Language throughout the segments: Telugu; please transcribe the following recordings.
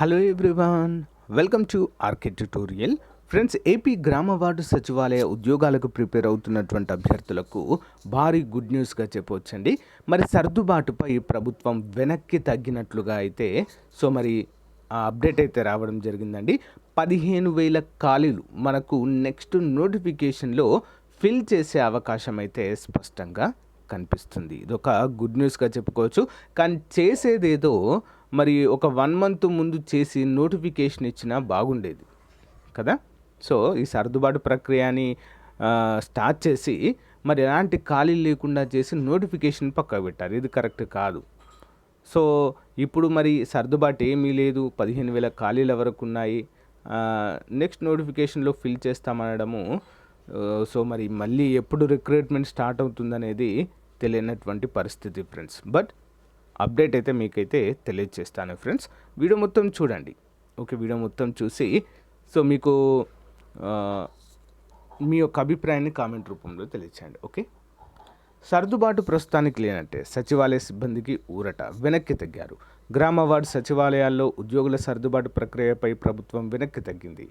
Hello everyone welcome to R K tutorial friends A P గ్రామ వార్డు సచివాలయ ఉద్యోగాలకు ప్రిపేర్ అవుతున్నటువంటి అభ్యర్థులకు భారీ గుడ్ న్యూస్గా చెప్పవచ్చండి మరి సర్దుబాటుపై ప్రభుత్వం వెనక్కి తగ్గినట్లుగా అయితే సో మరి ఆ అప్డేట్ అయితే రావడం జరిగిందండి. పదిహేను వేల ఖాళీలు మనకు నెక్స్ట్ నోటిఫికేషన్లో ఫిల్ చేసే అవకాశం అయితే స్పష్టంగా కనిపిస్తుంది. ఇది ఒక గుడ్ న్యూస్గా చెప్పుకోవచ్చు. కానీ చేసేదేదో మరి ఒక వన్ మంత్ ముందు చేసి నోటిఫికేషన్ ఇచ్చినా బాగుండేది. కదా? సో ఈ సర్దుబాటు ప్రక్రియని స్టార్ట్ చేసి మరి ఎలాంటి ఖాళీలు లేకుండా చేసి నోటిఫికేషన్ పక్కకు పెట్టారు. ఇది కరెక్ట్ కాదు. సో ఇప్పుడు మరి సర్దుబాటు ఏమీ లేదు. పదిహేను వేల ఖాళీల వరకు ఉన్నాయి. నెక్స్ట్ నోటిఫికేషన్లో ఫిల్ చేస్తామనడము సో మరి మళ్ళీ ఎప్పుడు రిక్రూట్మెంట్ స్టార్ట్ అవుతుందనేది తెలియనటువంటి పరిస్థితి ఫ్రెండ్స్. బట్ అప్డేట్ అయితే మీకైతే తెలియజేస్తాను ఫ్రెండ్స్. వీడియో మొత్తం చూడండి. ఓకే వీడియో మొత్తం చూసి. సో మీకు మీ యొక్క అభిప్రాయాన్ని కామెంట్ రూపంలో తెలియచేయండి. ఓకే? సర్దుబాటు ప్రస్తుతానికి లేనట్టే సచివాలయ సిబ్బందికి ఊరట వెనక్కి తగ్గారు. గ్రామ వార్డు సచివాలయాల్లో ఉద్యోగుల సర్దుబాటు ప్రక్రియపై ప్రభుత్వం వెనక్కి తగ్గింది.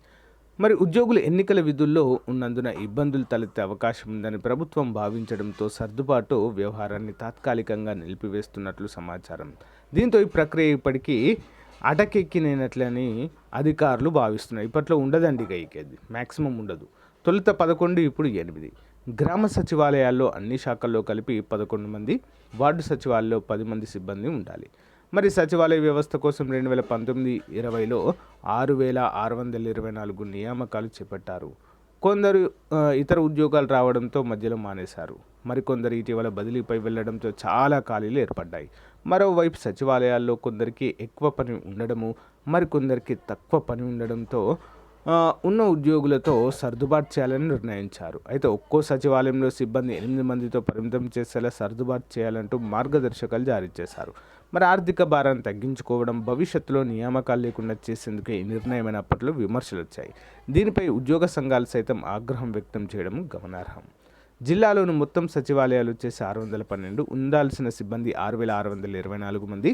మరి ఉద్యోగులు ఎన్నికల విధుల్లో ఉన్నందున ఇబ్బందులు తలెత్తే అవకాశం ఉందని ప్రభుత్వం భావించడంతో సర్దుబాటు వ్యవహారాన్ని తాత్కాలికంగా నిలిపివేస్తున్నట్లు సమాచారం. దీంతో ఈ ప్రక్రియ ఇప్పటికీ అటకెక్కినట్లని అధికారులు భావిస్తున్నారు. ఇప్పట్లో ఉండదండి గైకేది మ్యాక్సిమం ఉండదు. తొలుత పదకొండు ఇప్పుడు ఎనిమిది. గ్రామ సచివాలయాల్లో అన్ని శాఖల్లో కలిపి పదకొండు మంది వార్డు సచివాలయంలో పది మంది సిబ్బంది ఉండాలి. మరి సచివాలయ వ్యవస్థ కోసం రెండు వేల పంతొమ్మిది ఇరవైలో ఆరు వేల ఆరు వందల ఇరవై నాలుగు నియామకాలు చేపట్టారు. కొందరు ఇతర ఉద్యోగాలు రావడంతో మధ్యలో మానేశారు. మరికొందరు ఇటీవల బదిలీపై వెళ్ళడంతో చాలా ఖాళీలు ఏర్పడ్డాయి. మరోవైపు సచివాలయాల్లో కొందరికి ఎక్కువ పని ఉండడము మరికొందరికి తక్కువ పని ఉండడంతో ఉన్న ఉద్యోగులతో సర్దుబాటు చేయాలని నిర్ణయించారు. అయితే ఒక్కో సచివాలయంలో సిబ్బంది ఎనిమిది మందితో పరిమితం చేసేలా సర్దుబాటు చేయాలంటూ మార్గదర్శకాలు జారీ చేశారు. మరి ఆర్థిక భారాన్ని తగ్గించుకోవడం భవిష్యత్తులో నియామకాలు లేకుండా చేసేందుకు ఈ నిర్ణయమైనప్పట్లో విమర్శలు వచ్చాయి. దీనిపై ఉద్యోగ సంఘాలు సైతం ఆగ్రహం వ్యక్తం చేయడం గమనార్హం. జిల్లాలోని మొత్తం సచివాలయాలు వచ్చేసి ఆరు వందల పన్నెండు ఉండాల్సిన సిబ్బంది ఆరు వేల ఆరు వందల ఇరవై నాలుగు మంది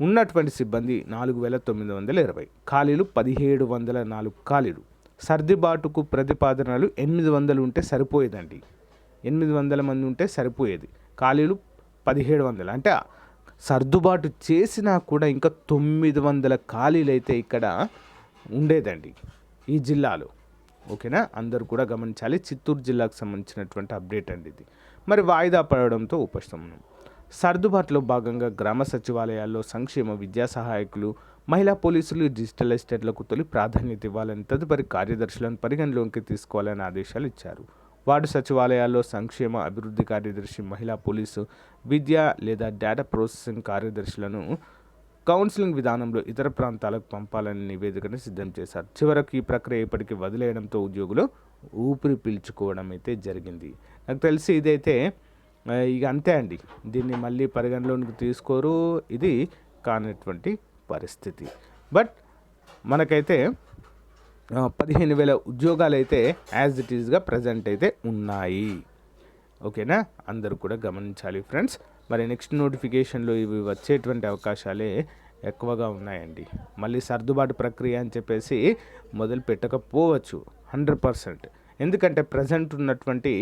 ఉన్నటువంటి సిబ్బంది నాలుగు వేల తొమ్మిది వందల ఇరవై ఖాళీలు పదిహేడు వందల నాలుగు ఖాళీలు. సర్దుబాటుకు ప్రతిపాదనలు ఎనిమిది వందలు ఉంటే సరిపోయేదండి. ఎనిమిది వందల మంది ఉంటే సరిపోయేది. ఖాళీలు పదిహేడు వందలు. అంటే సర్దుబాటు చేసినా కూడా ఇంకా తొమ్మిది వందల ఖాళీలు అయితే ఇక్కడ ఉండేదండి ఈ జిల్లాలో. ఓకేనా? అందరూ కూడా గమనించాలి. చిత్తూరు జిల్లాకు సంబంధించినటువంటి అప్డేట్ అండి ఇది. మరి వాయిదా పడడంతో ఉపశమనం. సర్దుబాటులో భాగంగా గ్రామ సచివాలయాల్లో సంక్షేమ విద్యా సహాయకులు మహిళా పోలీసులు డిజిటల్ ఎస్టేట్లకు తొలి ప్రాధాన్యత ఇవ్వాలని తదుపరి కార్యదర్శులను పరిగణలోకి తీసుకోవాలని ఆదేశాలు ఇచ్చారు. వార్డు సచివాలయాల్లో సంక్షేమ అభివృద్ధి కార్యదర్శి మహిళా పోలీసు విద్య లేదా డేటా ప్రాసెసింగ్ కార్యదర్శులను కౌన్సిలింగ్ విధానంలో ఇతర ప్రాంతాలకు పంపాలని నివేదికను సిద్ధం చేశారు. చివరకు ఈ ప్రక్రియ ఇప్పటికీ వదిలేయడంతో ఉద్యోగులు ఊపిరి పీల్చుకోవడం అయితే జరిగింది. నాకు తెలిసి ఇదైతే ఇక అంతే అండి. దీన్ని మళ్ళీ పరిగణలోనికి తీసుకోరు. ఇది కానటువంటి పరిస్థితి. బట్ మనకైతే పదిహేను వేల ఉద్యోగాలు అయితే యాజ్ ఇట్ ఈస్గా ప్రజెంట్ అయితే ఉన్నాయి. ఓకేనా? అందరూ కూడా గమనించాలి ఫ్రెండ్స్ మరి నెక్స్ట్ నోటిఫికేషన్లో ఇవి వచ్చేటువంటి అవకాశాలే ఎక్కువగా ఉన్నాయండి. మళ్ళీ సర్దుబాటు ప్రక్రియ అని చెప్పేసి మొదలు పెట్టకపోవచ్చు. హండ్రెడ్ పర్సెంట్ ఎందుకంటే ప్రజెంట్ ఉన్నటువంటి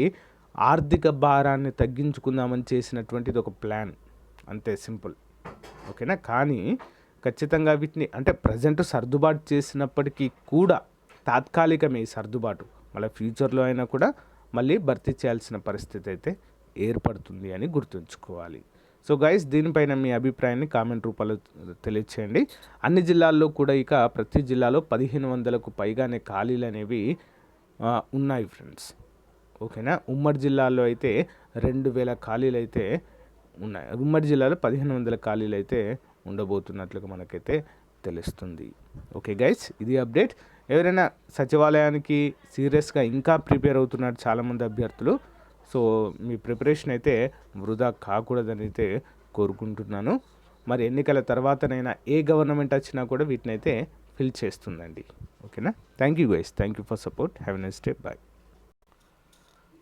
ఆర్థిక భారాన్ని తగ్గించుకుందామని చేసినటువంటిది ఒక ప్లాన్. అంతే సింపుల్. ఓకేనా? కానీ ఖచ్చితంగా వీటిని అంటే ప్రజెంట్ సర్దుబాటు చేసినప్పటికీ కూడా తాత్కాలికమే ఈ సర్దుబాటు. మళ్ళీ ఫ్యూచర్లో అయినా కూడా మళ్ళీ భర్తీ చేయాల్సిన పరిస్థితి అయితే ఏర్పడుతుంది అని గుర్తుంచుకోవాలి. సో గైస్ దీనిపైన మీ అభిప్రాయాన్ని కామెంట్ రూపంలో తెలియచేయండి. అన్ని జిల్లాల్లో కూడా ఇక ప్రతి జిల్లాలో పదిహేను వందలకు పైగానే ఖాళీలు అనేవి ఉన్నాయి ఫ్రెండ్స్. ఓకేనా? ఉమ్మడి జిల్లాలో అయితే రెండు వేల ఖాళీలు అయితే ఉన్నాయి. ఉమ్మడి జిల్లాలో పదిహేను వందల ఖాళీలు అయితే ఉండబోతున్నట్లుగా మనకైతే తెలుస్తుంది. ఓకే గైస్ ఇది అప్డేట్. ఎవరైనా సచివాలయానికి సీరియస్గా ఇంకా ప్రిపేర్ అవుతున్నారు చాలామంది అభ్యర్థులు సో మీ ప్రిపరేషన్ అయితే వృధా కాకూడదని అయితే కోరుకుంటున్నాను. మరి ఎన్నికల తర్వాతనైనా ఏ గవర్నమెంట్ వచ్చినా కూడా వీటిని అయితే ఫిల్ చేస్తుందండి. ఓకేనా? Thank you guys. Thank you for support. Have next day. Bye.